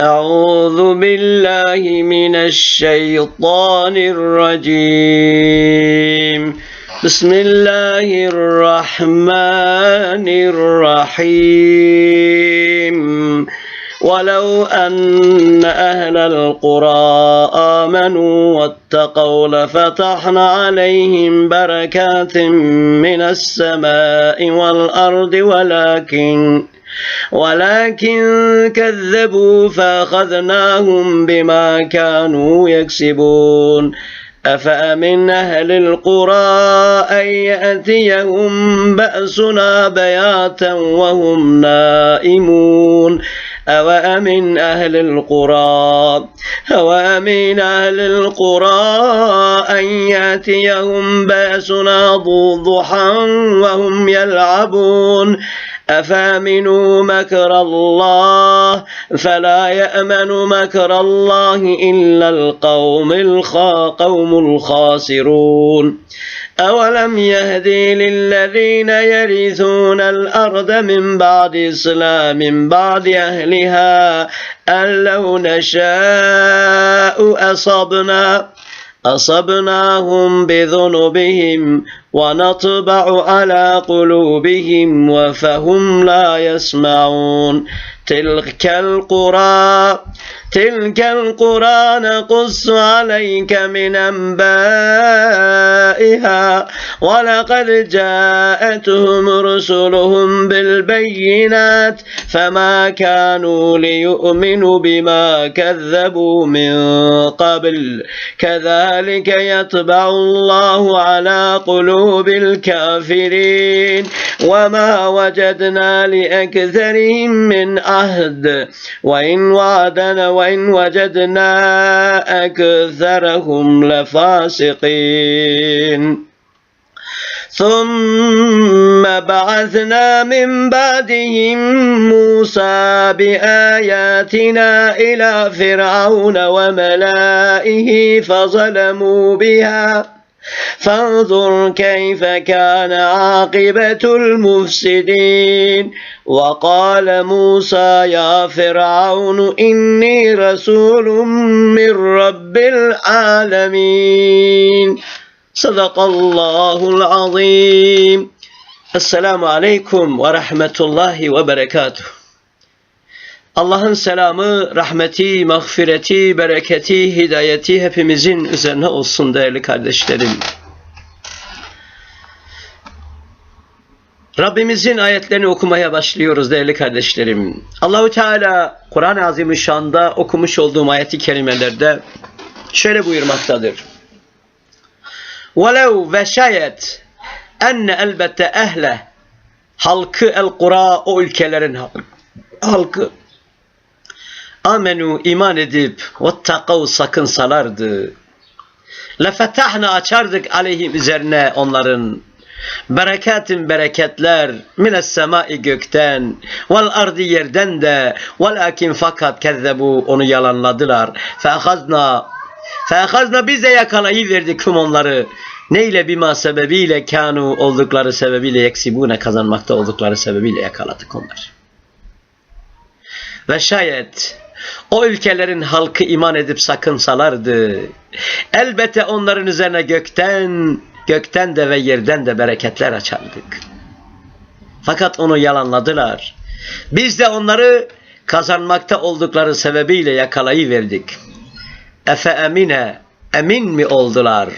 أعوذ بالله من الشيطان الرجيم. بسم الله الرحمن الرحيم. ولو أن أهل القرى آمنوا واتقوا لفتحنا عليهم بركات من السماء والأرض ولكن ولكن كذبوا فأخذناهم بما كانوا يكسبون. أفأمن أهل القرى أن يأتيهم بأسنا بياتا وهم نائمون؟ أوأمن أهل القرى أوأمن أهل القرى أن يأتيهم بأسنا ضحى وهم يلعبون؟ أفامنوا مكر الله فلا يأمن مكر الله إلا القوم الخا قوم الخاسرون. أولم يهدي للذين يرثون الأرض من بعد إسلام من بعد أهلها أن لو نشاء أصبنا. أصبناهم بذنوبهم ونطبع على قلوبهم وفهم لا يسمعون. تلك القرى تلك القرى نقص عليك من أنبائها. ولقد جاءتهم رسلهم بالبينات فما كانوا ليؤمنوا بما كذبوا من قبل. كذلك يطبع الله على قلوب الكافرين. وما وجدنا لأكثرهم من عهد وإن وعدنا وإن وجدنا أكثرهم لفاسقين. ثم بعثنا من بعدهم موسى بآياتنا إلى فرعون وملائه فظلموا بها. فانظر كيف كان عاقبة المفسدين. وقال موسى يا فرعون إني رسول من رب العالمين. صدق الله العظيم. السلام عليكم ورحمة الله وبركاته. Allah'ın selamı, rahmeti, mağfireti, bereketi, hidayeti hepimizin üzerine olsun değerli kardeşlerim. Rabbimizin ayetlerini okumaya başlıyoruz değerli kardeşlerim. Allahu Teala Kur'an-ı Azimüşşan'da okumuş olduğum ayeti kerimelerde şöyle buyurmaktadır. Velev ve şayet enne elbette ehle halkı el kura o ülkelerin halkı amenu iman edip vettakav sakınsalardı. Lefetahna açardık aleyhim üzerine onların bereketin bereketler mines semai gökten vel ardi yerden de velakin fakat kezzebu onu yalanladılar. Feahazna feahazna bize yakalayıverdik tüm onları. Neyle bima sebebiyle kanu oldukları sebebiyle yeksibune kazanmakta oldukları sebebiyle yakaladık onları. Ve şayet o ülkelerin halkı iman edip sakınsalardı. Elbette onların üzerine gökten, gökten de ve yerden de bereketler açardık. Fakat onu yalanladılar. Biz de onları kazanmakta oldukları sebebiyle yakalayıverdik. Efe emine, emin mi oldular?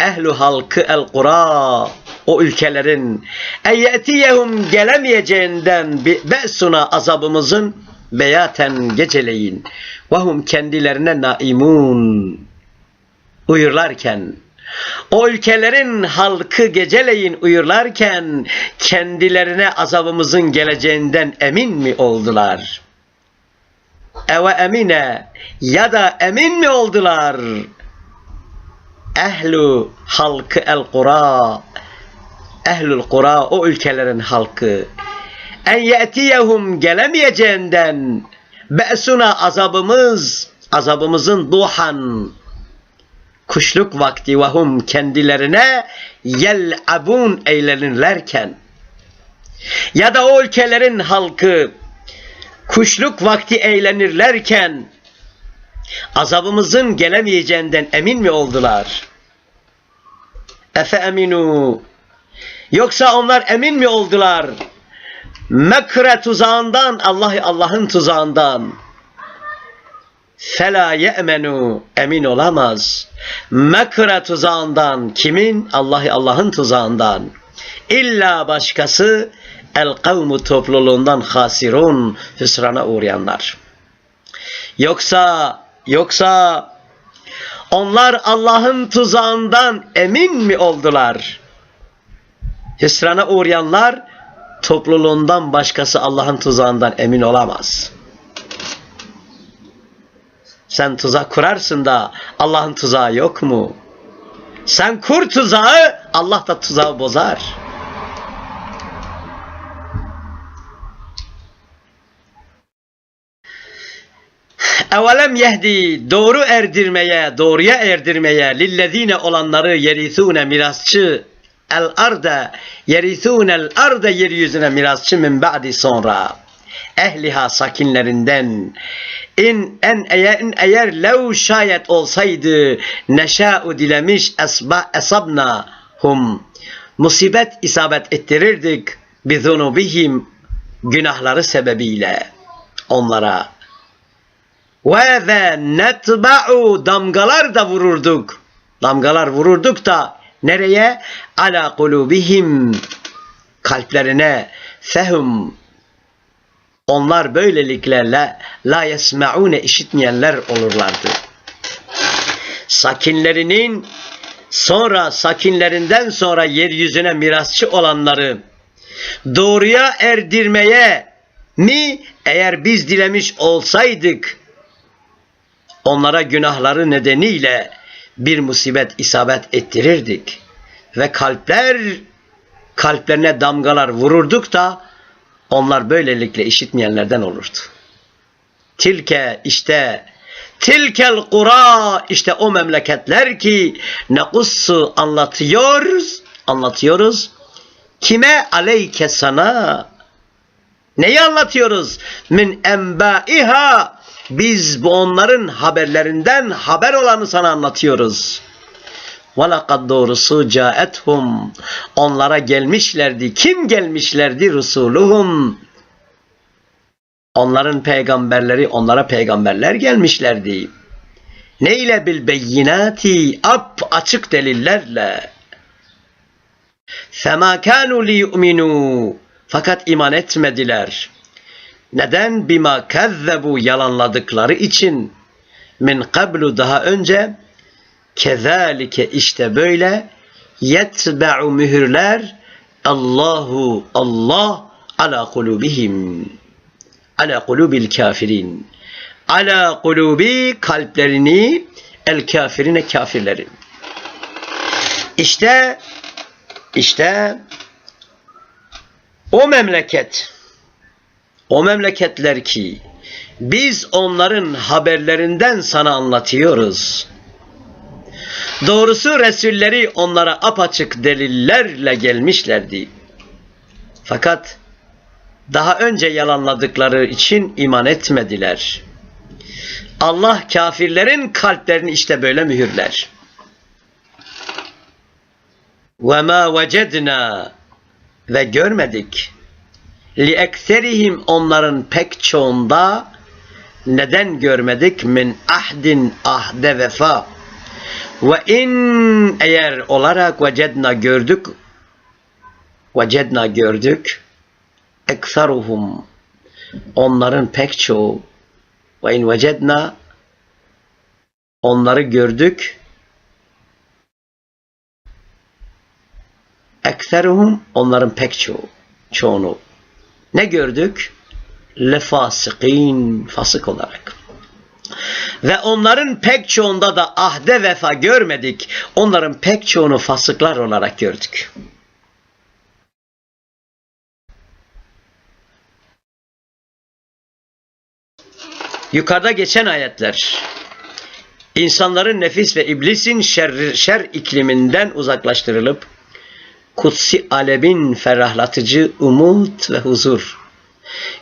Ehlu halkı el kura, o ülkelerin eyyetiyehum gelemeyeceğinden be'suna azabımızın beyaten geceleyin vahum kendilerine naimun uyurlarken o ülkelerin halkı geceleyin uyurlarken kendilerine azabımızın geleceğinden emin mi oldular? Eve emine ya da emin mi oldular? Ehlu halkı el kura ehlül kura o ülkelerin halkı en ye'tiyehum gelemeyeceğinden be'suna azabımız azabımızın duhan kuşluk vakti ve hum kendilerine yel'abun eğlenirlerken ya da o ülkelerin halkı kuşluk vakti eğlenirlerken azabımızın gelemeyeceğinden emin mi oldular? Efe eminu. Yoksa onlar emin mi oldular? Mekre tuzağından, Allah Allah'ın tuzağından. Fela ye'menu emin olamaz. Mekre tuzağından kimin? Allah Allah'ın tuzağından. İlla başkası el kavmu topluluğundan hasirun hüsrana uğrayanlar. Yoksa yoksa onlar Allah'ın tuzağından emin mi oldular? Hüsrana uğrayanlar topluluğundan başkası Allah'ın tuzağından emin olamaz. Sen tuzak kurarsın da Allah'ın tuzağı yok mu? Sen kur tuzağı, Allah da tuzağı bozar. Evelem yehdi doğru erdirmeye, doğruya erdirmeye lillezine olanları yerisune mirasçı el arda yerisune arda yeryüzüne mirasçı min ba'di sonra. Ehliha sakinlerinden. İn en eğer, in eğer lev şayet olsaydı neşa'u dilemiş esba esabna hum. Musibet isabet ettirirdik bizunubihim günahları sebebiyle onlara. Ve ve netba'u damgalar da vururduk. Damgalar vururduk da nereye? Ala kulubihim kalplerine fehum onlar böylelikle la, la yesme'une işitmeyenler olurlardı. Sakinlerinin sonra sakinlerinden sonra yeryüzüne mirasçı olanları doğruya erdirmeye mi eğer biz dilemiş olsaydık onlara günahları nedeniyle bir musibet isabet ettirirdik ve kalpler kalplerine damgalar vururduk da onlar böylelikle işitmeyenlerden olurdu. Tilke işte tilkel kura işte o memleketler ki nekussu anlatıyoruz anlatıyoruz. Kime aleyke sana? Neyi anlatıyoruz? Min embaiha biz bu onların haberlerinden haber olanı sana anlatıyoruz. وَلَقَدْ doğrusu caethum onlara gelmişlerdi. Kim gelmişlerdi? Rusuluhum. Onların peygamberleri, onlara peygamberler gelmişlerdi. Ne ile bil beyinati ap açık delillerle. Fema kanu li yu'minu fakat iman etmediler. Neden? Bima kezzebu yalanladıkları için. Min kablu daha önce. Kezalike işte böyle. Yetbe'u mühürler. Allahu Allah ala kulubihim. Ala kulubil kafirin. Ala kulubi kalplerini el kafirine kafirlerin işte işte o memleket o memleketler ki biz onların haberlerinden sana anlatıyoruz. Doğrusu Resulleri onlara apaçık delillerle gelmişlerdi. Fakat daha önce yalanladıkları için iman etmediler. Allah kafirlerin kalplerini işte böyle mühürler. وَمَا وَجَدْنَا Ve görmedik li ekserihim onların pek çoğunda neden görmedik? min ahdin ahde vefa. Ve in eğer olarak vecedna gördük vecedna gördük ekseruhum onların pek çoğu. Ve in vecedna onları gördük ekseruhum onların pek çoğu çoğunu ne gördük? Lefasikin, fasık olarak. Ve onların pek çoğunda da ahde vefa görmedik. Onların pek çoğunu fasıklar olarak gördük. Yukarıda geçen ayetler insanların nefis ve iblisin şer, şer ikliminden uzaklaştırılıp kutsi alebin ferahlatıcı umut ve huzur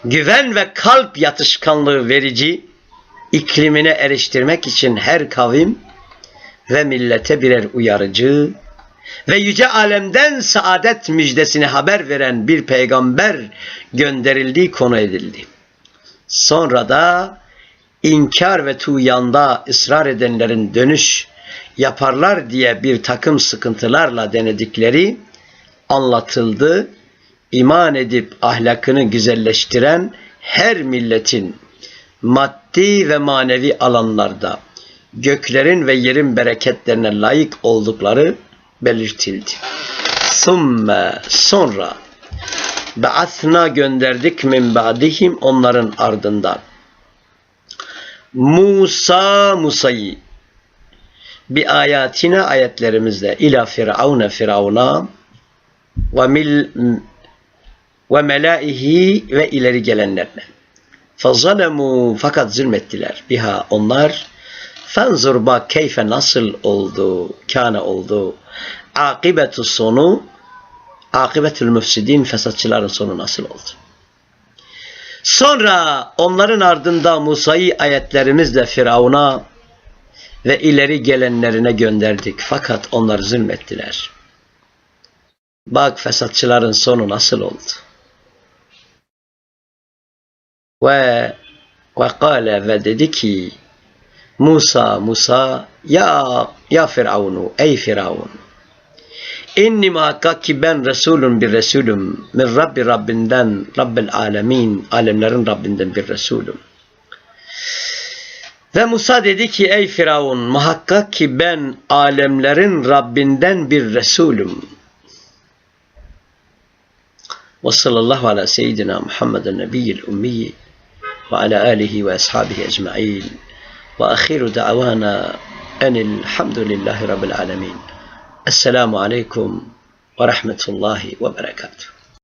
güven ve kalp yatışkanlığı verici iklimine eriştirmek için her kavim ve millete birer uyarıcı ve yüce alemden saadet müjdesini haber veren bir peygamber gönderildiği konu edildi. Sonra da inkar ve tuyanda ısrar edenlerin dönüş yaparlar diye bir takım sıkıntılarla denedikleri anlatıldı. İman edip ahlakını güzelleştiren her milletin maddi ve manevi alanlarda göklerin ve yerin bereketlerine layık oldukları belirtildi. Sümme sonra Ba'athna gönderdik min ba'dihim onların ardından. Musa Musa'yı bir ayatine ayetlerimizle ila firavuna firavuna ve mil ve melaihi ve ileri gelenlerine. Fazalemu fakat zulmettiler biha onlar. Fenzur bak keyfe nasıl oldu, kana oldu. Akibetu sonu, akibetül müfsidin fesatçıların sonu nasıl oldu? Sonra onların ardında Musa'yı ayetlerimizle Firavun'a ve ileri gelenlerine gönderdik. Fakat onlar zulmettiler. Bak fesatçıların sonu nasıl oldu? Ve ve kâle ve dedi ki Musa Musa ya ya Firavunu ey Firavun İnni muhakkak ki ben Resulüm bir Resulüm min Rabbi Rabbinden Rabbil alemin alemlerin Rabbinden bir Resulüm. Ve Musa dedi ki ey Firavun muhakkak ki ben alemlerin Rabbinden bir Resulüm. Ve sallallahu ala seyyidina Muhammeden nebiyyil ummiyi ve ala alihi ve ashabihi ecma'in. Ve ahiru da'vana enilhamdülillahi rabbil alemin. Esselamu aleyküm ve rahmetullahi ve berekatuhu.